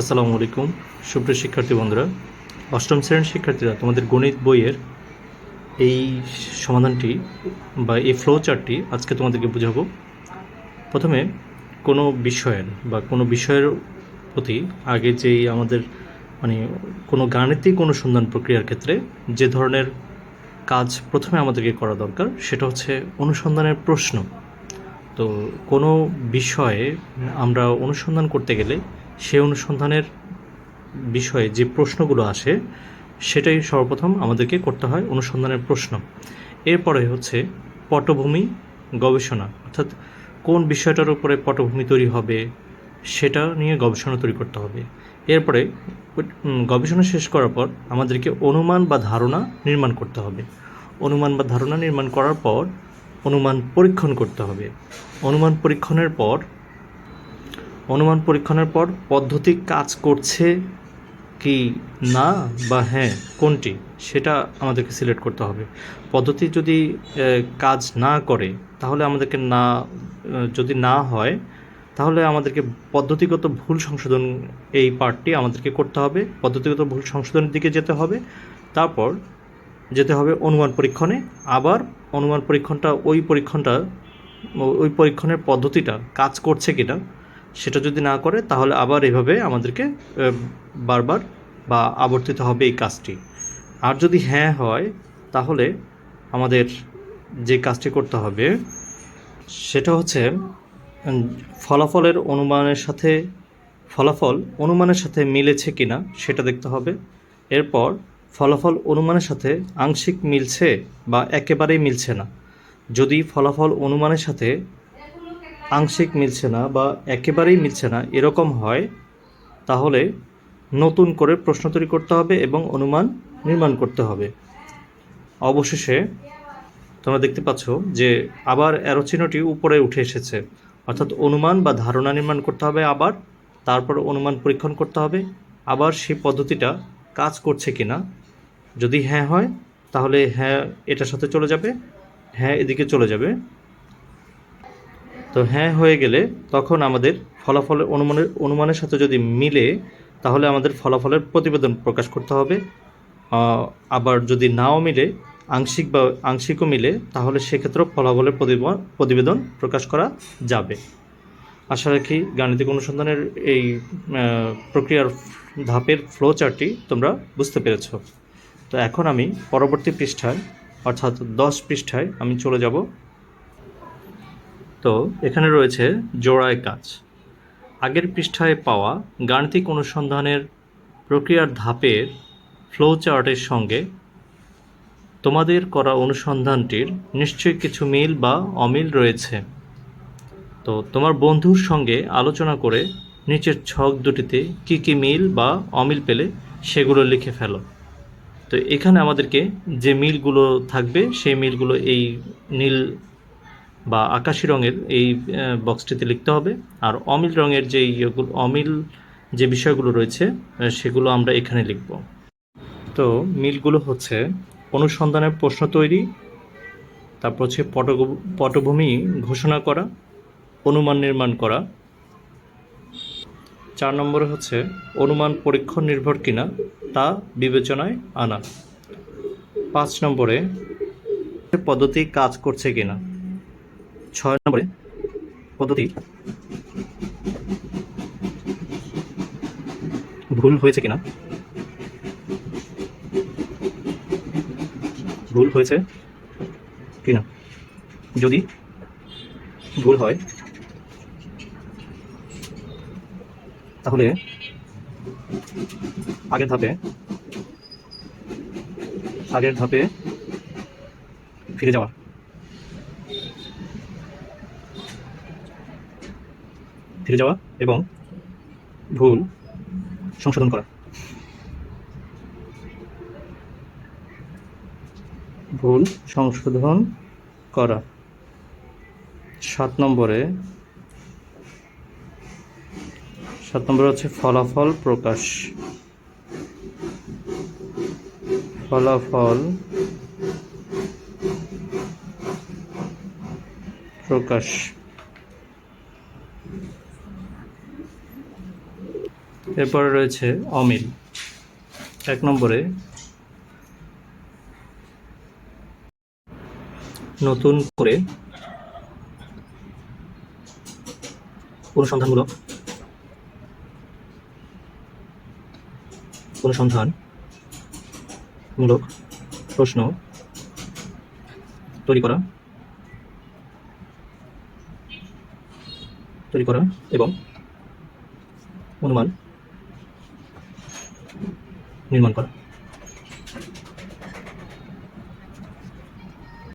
আসসালামু আলাইকুম। সুপ্রিয় শিক্ষার্থী বন্ধুরা, অষ্টম শ্রেণির শিক্ষার্থীরা, তোমাদের গণিত বইয়ের এই সমাধানটি বা এই ফ্লো চার্টটি আজকে তোমাদেরকে বোঝাবো। প্রথমে কোনো বিষয়ের বা কোনো বিষয়ের প্রতি আগে যেই আমাদের মানে কোনো গাণিতিক অনুসন্ধান প্রক্রিয়ার ক্ষেত্রে যে ধরনের কাজ প্রথমে আমাদেরকে করা দরকার, সেটা হচ্ছে অনুসন্ধানের প্রশ্ন। তো কোনো বিষয়ে আমরা অনুসন্ধান করতে গেলে সেই অনুসন্ধানের বিষয়ে যে প্রশ্নগুলো আসে, সেটাই সর্বপ্রথম আমাদেরকে করতে হয় অনুসন্ধানের প্রশ্ন। এরপরে হচ্ছে পটভূমি গবেষণা, অর্থাৎ কোন বিষয়টার উপরে পটভূমি তৈরি হবে, সেটা নিয়ে গবেষণা তৈরি করতে হবে। এরপরে গবেষণা শেষ করার পর আমাদেরকে অনুমান বা ধারণা নির্মাণ করতে হবে। অনুমান বা ধারণা নির্মাণ করার পর অনুমান পরীক্ষণ করতে হবে। অনুমান পরীক্ষণের পর অনুমান পরীক্ষণের পর পদ্ধতি কাজ করছে কি না বা হ্যাঁ কোনটি সেটা আমাদেরকে সিলেক্ট করতে হবে। পদ্ধতি যদি কাজ না করে তাহলে আমাদেরকে না যদি না হয় তাহলে আমাদেরকে পদ্ধতিগত ভুল সংশোধন এই পার্টটি আমাদেরকে করতে হবে। পদ্ধতিগত ভুল সংশোধনের দিকে যেতে হবে। তারপর যেতে হবে অনুমান পরীক্ষণে। আবার অনুমান পরীক্ষণটা, ওই পরীক্ষণটা, ওই পরীক্ষণের পদ্ধতিটা কাজ করছে কিনা সেটা যদি না করে, তাহলে আবার এভাবে আমাদেরকে বারবার বা আবর্তিত হবে এই কাজটি। আর যদি হ্যাঁ হয়, তাহলে আমাদের যে কাজটি করতে হবে, সেটা হচ্ছে ফলাফলের অনুমানের সাথে, ফলাফল অনুমানের সাথে মিলেছে কিনা, সেটা দেখতে হবে। এরপর ফলাফল অনুমানের সাথে আংশিক মিলছে বা একেবারেই মিলছে না। যদি ফলাফল অনুমানের সাথে আংশিক মিলছে না বা একেবারেই মিলছে না, এরকম হয়, তাহলে নতুন করে প্রশ্ন তৈরি করতে হবে এবং অনুমান নির্মাণ করতে হবে। অবশেষে তোমরা দেখতে পাচ্ছ যে আবার অ্যারো চিহ্নটি উপরে উঠে এসেছে। অর্থাৎ অনুমান বা ধারণা নির্মাণ করতে হবে আবার, তারপর অনুমান পরীক্ষণ করতে হবে, আবার সেই পদ্ধতিটা কাজ করছে কি না যদি হ্যাঁ হয়, তাহলে হ্যাঁ এটার সাথে চলে যাবে হ্যাঁ এদিকে চলে যাবে। তো হ্যাঁ হয়ে গেলে তখন আমাদের ফলাফলের অনুমানের অনুমানের সাথে যদি মিলে, তাহলে আমাদের ফলাফলের প্রতিবেদন প্রকাশ করতে হবে। আবার যদি নাও মিলে, আংশিক বা আংশিকও মিলে, তাহলে সেক্ষেত্রেও ফলাফলের প্রতিবেদন প্রকাশ করা যাবে। আশা রাখি গাণিতিক অনুসন্ধানের এই প্রক্রিয়ার ধাপের ফ্লো চার্টটি তোমরা বুঝতে পেরেছ। তো এখন আমি পরবর্তী পৃষ্ঠায়, অর্থাৎ দশ পৃষ্ঠায় আমি চলে যাব। তো এখানে রয়েছে জোড়ায় কাজ। আগের পৃষ্ঠায় পাওয়া গাণিতিক অনুসন্ধানের প্রক্রিয়ার ধাপের ফ্লো চার্টের সঙ্গে তোমাদের করা অনুসন্ধানটির নিশ্চয়ই কিছু মিল বা অমিল রয়েছে। তো তোমার বন্ধুর সঙ্গে আলোচনা করে নিচের ছক দুটিতে কি কি মিল বা অমিল পেলে সেগুলো লিখে ফেলো। তো এখানে আমাদেরকে যে মিলগুলো থাকবে, সেই মিলগুলো এই নীল বা আকাশি রঙের এই বক্সটিতে লিখতে হবে। আর অমিল রঙের যে ইয়েগুলো, অমিল যে বিষয়গুলো রয়েছে সেগুলো আমরা এখানে লিখব। তো মিলগুলো হচ্ছে অনুসন্ধানের প্রশ্ন তৈরি, তারপর হচ্ছে পট পটভূমি ঘোষণা করা, অনুমান নির্মাণ করা। চার নম্বরে হচ্ছে অনুমান পরীক্ষণ নির্ভর কিনা, তা বিবেচনায় আনা। পাঁচ নম্বরে, পদ্ধতি কাজ করছে কিনা। ছয় নম্বরে পদ্ধতি ভুল হয়েছে কিনা? ভুল হয়েছে কিনা? যদি ভুল হয়, তাহলে আগের ধাপে আগের ধাপে ফিরে যাওয়া। ফিরে যাওয়া এবং ভুল সংশোধন করা। ভুল সংশোধন করা। সাত নম্বরে সাত নম্বরে হচ্ছে ফলাফল প্রকাশ। ফলাফল প্রকাশ। এরপরে রয়েছে অমিল। এক নম্বরে নতুন করে অনুসন্ধানমূলক অনুসন্ধান মূলক প্রশ্ন তৈরি করা তৈরি করা এবং অনুমান নির্মাণ করা